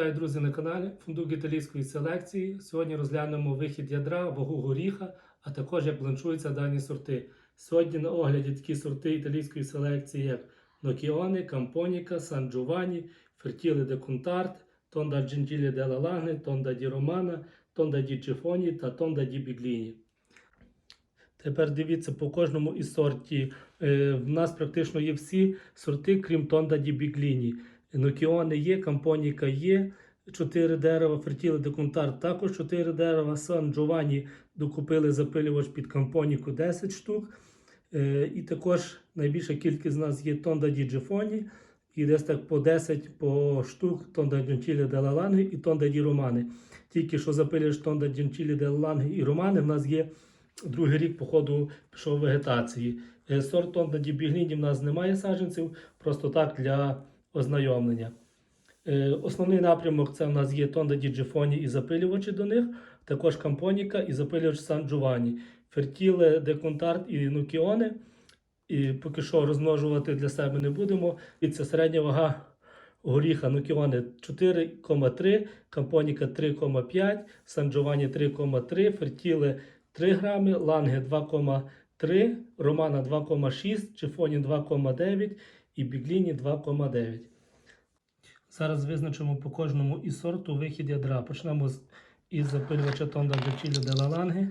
Вітаю, друзі, на каналі Фундук італійської селекції. Сьогодні розглянемо вихід ядра, вагу горіха, а також як бланшуються дані сорти. Сьогодні на огляді такі сорти італійської селекції, як Нокіоне, Кампоніка, Сан Джованні, Фертіле де Кунтарт, Тонда Джентілі де Лалагне, Тонда ді Романа, Тонда ді Чифоні та Тонда ді Бігліні. Тепер дивіться по кожному із сорті. Е, в нас практично є всі сорти, крім Тонда ді Бігліні. Нокіони є, Кампоніка є, 4 дерева, Фертіле де Кунтар також 4 дерева, Сан Джованні докупили запилювач під Кампоніку 10 штук. Е, і також найбільша кількість з нас є Тонда ді Джефоні, і десь так по 10 по штук Тонда Джончілі де Лаланги і Тонда ді Романи. Тільки що запилюєш Тонда Джончілі де Лаланги і Романи, в нас є другий рік, по ходу пішов вегетації. Е, Сорт Тонда ді Бігліні в нас немає саджанців, просто так для ознайомлення. Е, Основний напрямок це в нас є Тонда Діджифоні і запилювачі до них, також Кампоніка і запилювач Сан Джованні, Фертіле, Деконтарт і Нукіоне. І поки що розмножувати для себе не будемо. І це середня вага горіха Нукіоне 4,3, Кампоніка 3,5, Сан Джованні 3,3, Фертіле 3 грами, Ланге 2,3, Романа 2,6, Чифоні 2,9 і Бігліні 2,9. Зараз визначимо по кожному із сорту вихід ядра. Почнемо із запилювача Тонда Джачілі де Лаланги.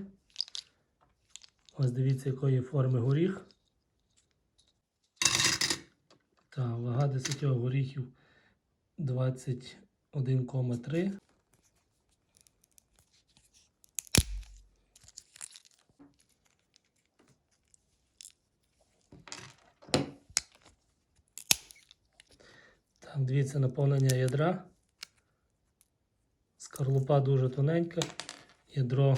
Ось дивіться, якої форми горіх. Так, вага 10 горіхів 21,3. Так, дивіться наповнення ядра. Скорлупа дуже тоненька, ядро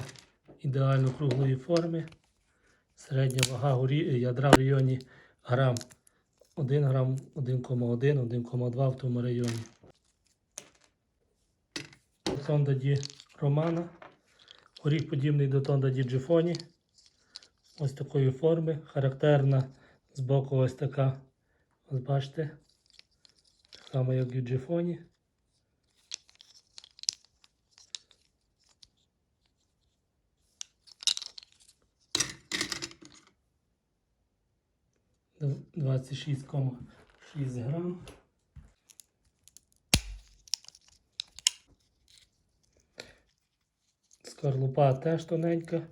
ідеально круглої форми. Середня вага ядра в районі грам 1 грам, 1,1, 1,2 в тому районі. Тонда ді Романа. Горіх подібний до Тонда ді Джифоні. Ось такої форми. Характерна з боку ось така. Ось бачите. Само як в Джифоні. Двадцять шість кома шість грам. Скорлупа теж тоненька.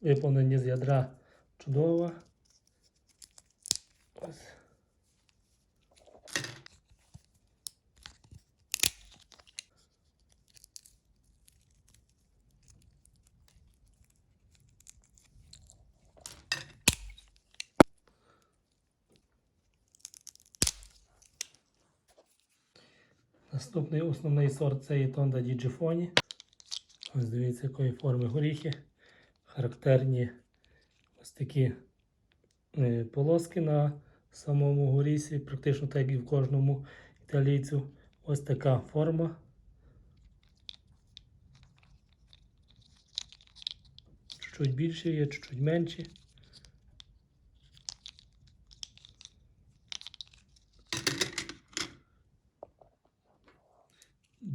Виповнення з ядра чудова. Наступний основний сорт це є Тонда Діджифоні. Ось дивіться, якої форми горіхи. Характерні ось такі е, полоски на самому горісі, практично так і в кожному італійцю. Ось така форма. Чуть-чуть більші є, чуть-чуть менші.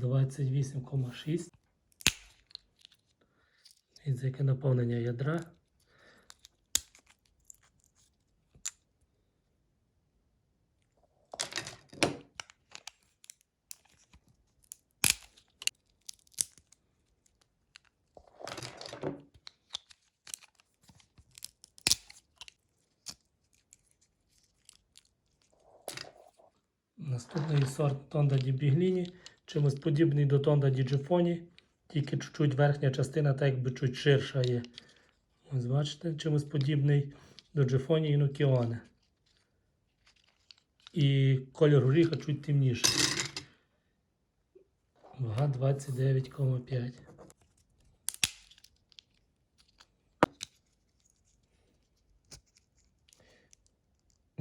Двадцять вісім кома шість. І яке наповнення ядра. Наступний сорт Тонда Ді Бігліні, чимось подібний до Тонда Діджифоні, тільки чуть-чуть верхня частина так якби чуть ширша є. Ось бачите, чимось подібний до Джифоні і Нокіоне. І колір горіха чуть темніший. Вага 29,5.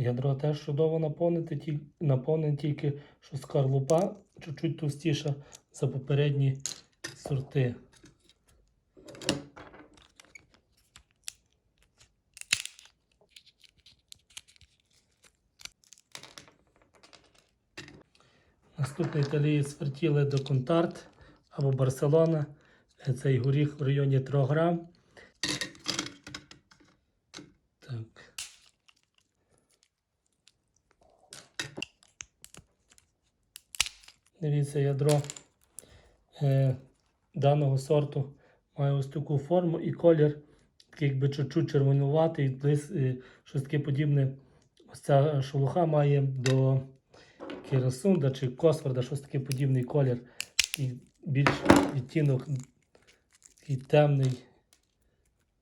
Ядро теж чудово наповнити, ті- наповнене тільки, що скорлупа чуть-чуть товстіша за попередні сорти. Наступний італієць фертіли до Контарт або Барселона. Цей горіх в районі 3 грам. Так. Дивіться, ядро е, даного сорту має ось таку форму і колір, такий якби чуть-чуть червонуватий, десь е, щось таке подібне. Ось ця шелуха має до кірасунда чи косфорда, щось таке подібний колір. І більш відтінок такий темний,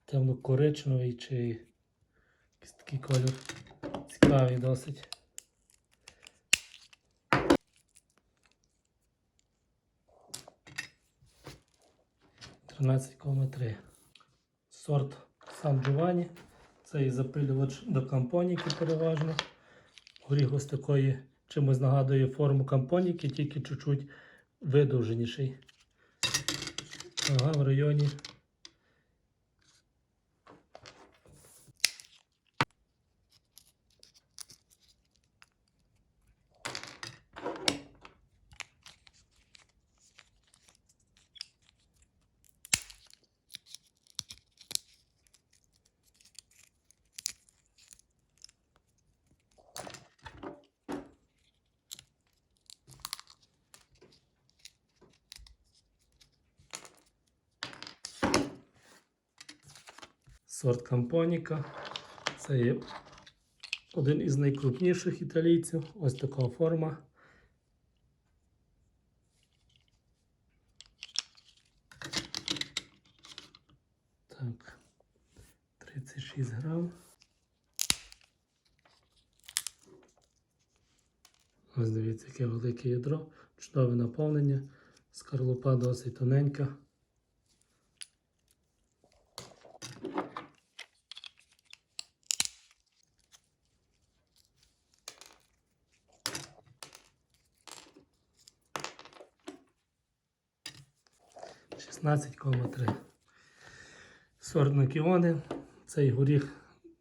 темно-коричневий чи якийсь такий колір. Цікавий досить. Тринадцять кома три. Сорт Сан Джованні. Це і запилювач до кампоніки переважно. Горіх ось такої чимось нагадує форму кампоніки, тільки чуть-чуть видовженіший. Ага, в районі. Сорт Кампоніка. Це є один із найкрупніших італійців. Ось така форма. Так, 36 грам. Ось дивіться, яке велике ядро, чудове наповнення, скорлупа досить тоненька. Шістнадцять кома три. Сорт Нокіони. Цей горіх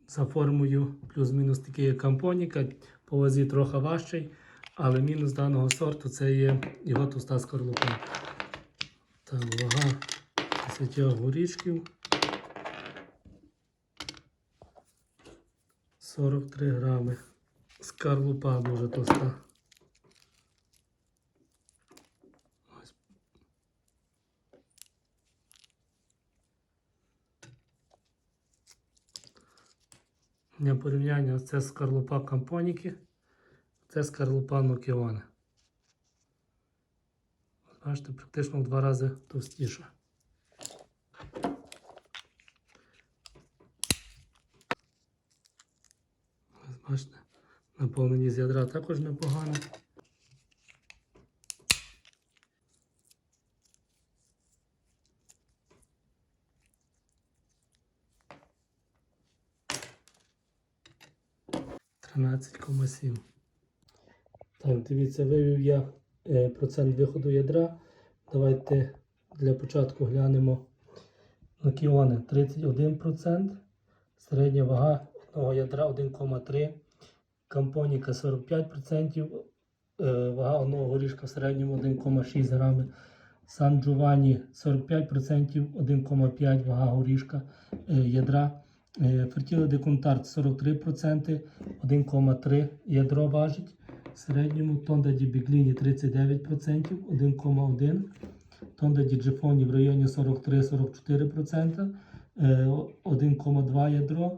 за формою плюс-мінус такий як кампоніка, по вазі трохи важчий, але мінус даного сорту це є його туста скорлупа. Так, вага 10 горішків. 43 грами. Скорлупа дуже тоста. Для порівняння це скорлупа кампоніки, це скорлупа нокіони. Бачите, практично в два рази товстіше. Бачите, наповнені з ядра також непогано. Тринадцять кома сім. Так, дивіться, вивів я е, процент виходу ядра. Давайте для початку глянемо Нокіони 31%, середня вага одного ядра 1,3, Кампоніка 45%, е, вага одного горішка в середньому 1,6 грами. Сан Джованні 45%, 1,5 вага горішка е, ядра. Е, Фертіле де Контарт 43%, 1,3 ядро важить. В середньому Тонда Ді Бігліні 39%, 1,1. Тонда Ді Джифоні в районі 43-44%, е, 1,2 ядро.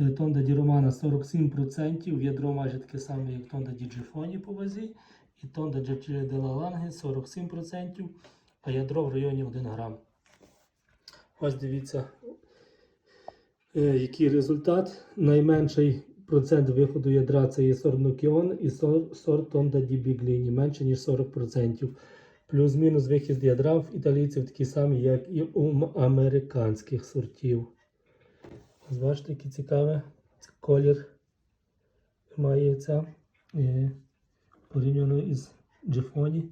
Е, Тонда Ді Романа 47%, ядро майже таке саме, як Тонда Ді Джифоні по вазі. І Тонда Джачі де Ла Ланге 47%, а ядро в районі 1 грам. Ось дивіться, е, який результат. Найменший процент виходу ядра це є сорнокіон і сор- сорт Тонда Ді Бігліні, менше ніж 40%. Плюс-мінус вихід ядра в італійців такий самий, як і у американських сортів. Ось бачите, який цікавий колір має ця е, порівняно із Джефоні.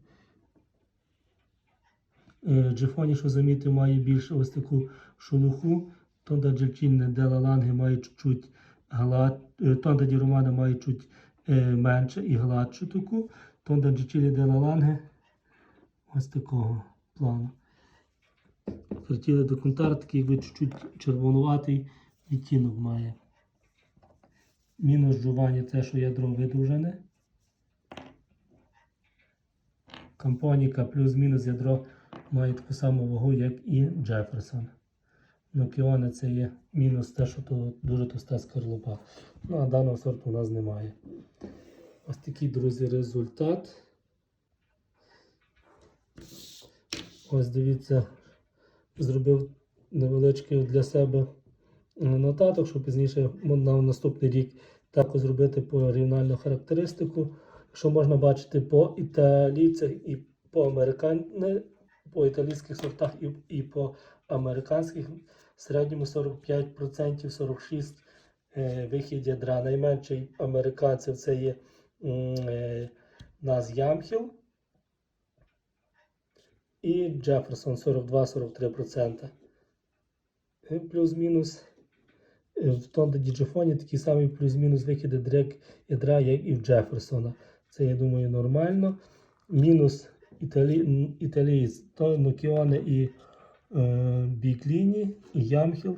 Е, Джефоні, що замітив, має більше ось таку шелуху. Тонда Джельчинне Дела Ланге має чуть-чуть глад, е, Тонда Ді Романа має чуть е, менше і гладшу таку. Тонда Джичілі де Лаланге. Ось такого плану. Фертіле до контар такий ви чуть-чуть червонуватий відтінок має. Мінус жування те, що ядро видовжене. Кампоніка плюс-мінус ядро має таку саму вагу, як і Джеферсон. Нокіони це є мінус те, що то дуже товста скорлупа. Ну, а даного сорту у нас немає. Ось такий, друзі, результат. Ось дивіться, зробив невеличкий для себе е, нотаток, щоб пізніше на наступний рік також зробити порівняльну характеристику. Що можна бачити по італійцях і по американ... по італійських сортах і, і по американських в середньому 45%, 46% е, вихід ядра. Найменший американців це є е, Наз Ямхіл і Джеферсон 42-43%. Е, Плюс-мінус в Тонда Діджифоні такий самий плюс-мінус вихід ядра- як і в Джеферсона. Це, я думаю, нормально. Мінус італі... італієць, то Нокіоне і Бікліні і Ямхіл.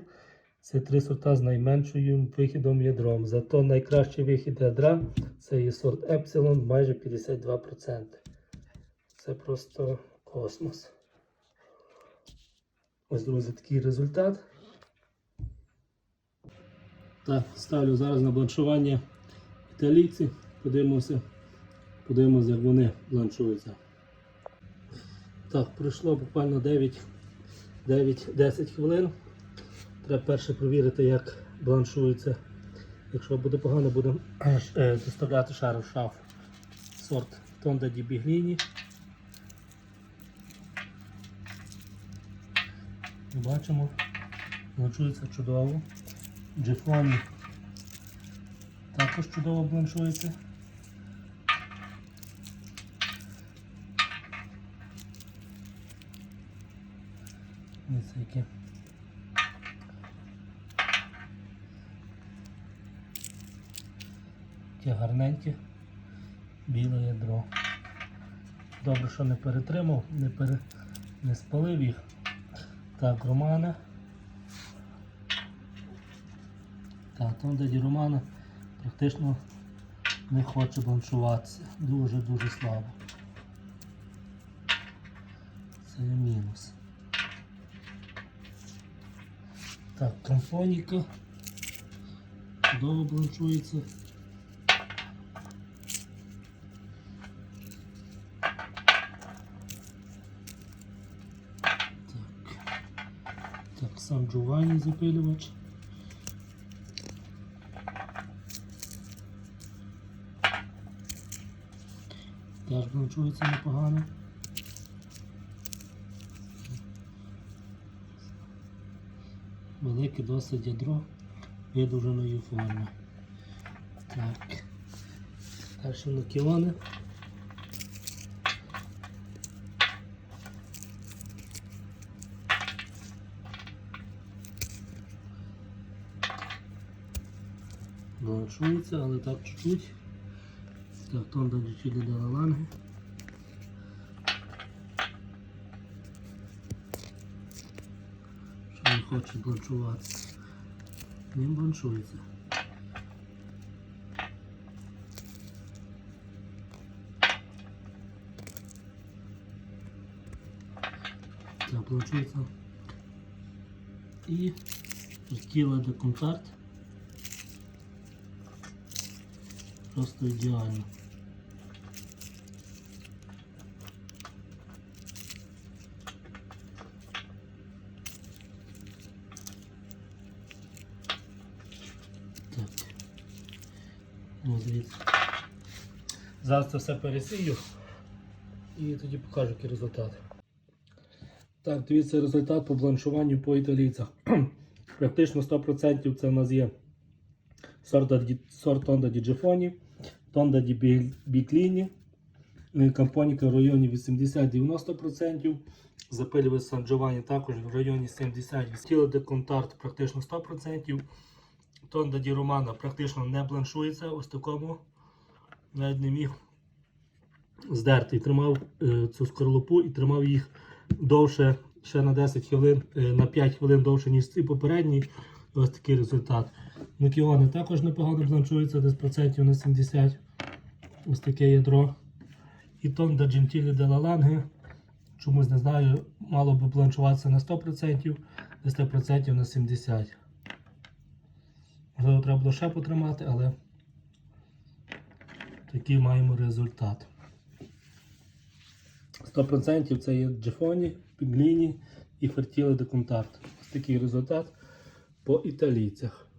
Це три сорта з найменшим вихідом ядром. Зато найкращий вихід ядра це є сорт Епсилон майже 52%. Це просто космос. Ось, друзі, такий результат. Так, ставлю зараз на бланшування італійці. Подивимося, подивимося, як вони бланшуються. Так, пройшло буквально 9 9-10 хвилин. Треба перше провірити, як бланшується. Якщо буде погано, будемо е, доставляти шар в шаф. Сорт Тонда Ді Бігліні. Бачимо, бланшується чудово. Джифоні також чудово бланшується. Ось які. Такі гарненькі. Біле ядро. Добре, що не перетримав, не, пере... не спалив їх. Так, Романа. Так, там деді Романа практично не хоче бланшуватися. Дуже-дуже слабо. Це мінус. Так, компоніка. Чудово бланшується. Так. Сам Джованні запилювач. Теж бланшується непогано. Велике досить ядро видовженої форми. Так. Далі нокіони. Балансується, але так чуть-чуть. Так, тонда дичілі до ланги. хоче бланшуватися. Він бланшується. Так, бланшується. І тіло де контакт. Просто ідеально. Зараз це все пересію і тоді покажу який результат. Так, дивіться результат по бланшуванню по італійцях. Практично 100% це в нас є сорт Тонда Ді Джефоні, Тонда Бікліні, Кампоніка в районі 80-90%, запилювач Сан Джованні також в районі 70%, Тіло де Контарт практично 100%, Тонда Ді Романа практично не бланшується, ось такому навіть не міг здертий. Тримав е, цю скорлупу і тримав їх довше, ще на 10 хвилин, е, на 5 хвилин довше, ніж ці попередні. Ось такий результат. Нокіони також непогано бланчуються, десь процентів на 70. Ось таке ядро. І тон до Gentili de la Lange. Чомусь не знаю, мало би бланчуватися на 100%, десь 100% на 70%. Можливо, треба було ще потримати, але такий маємо результат. 100% це є Джефоні, Пігліні і Фертіле Декунтарт. Ось такий результат по італійцях.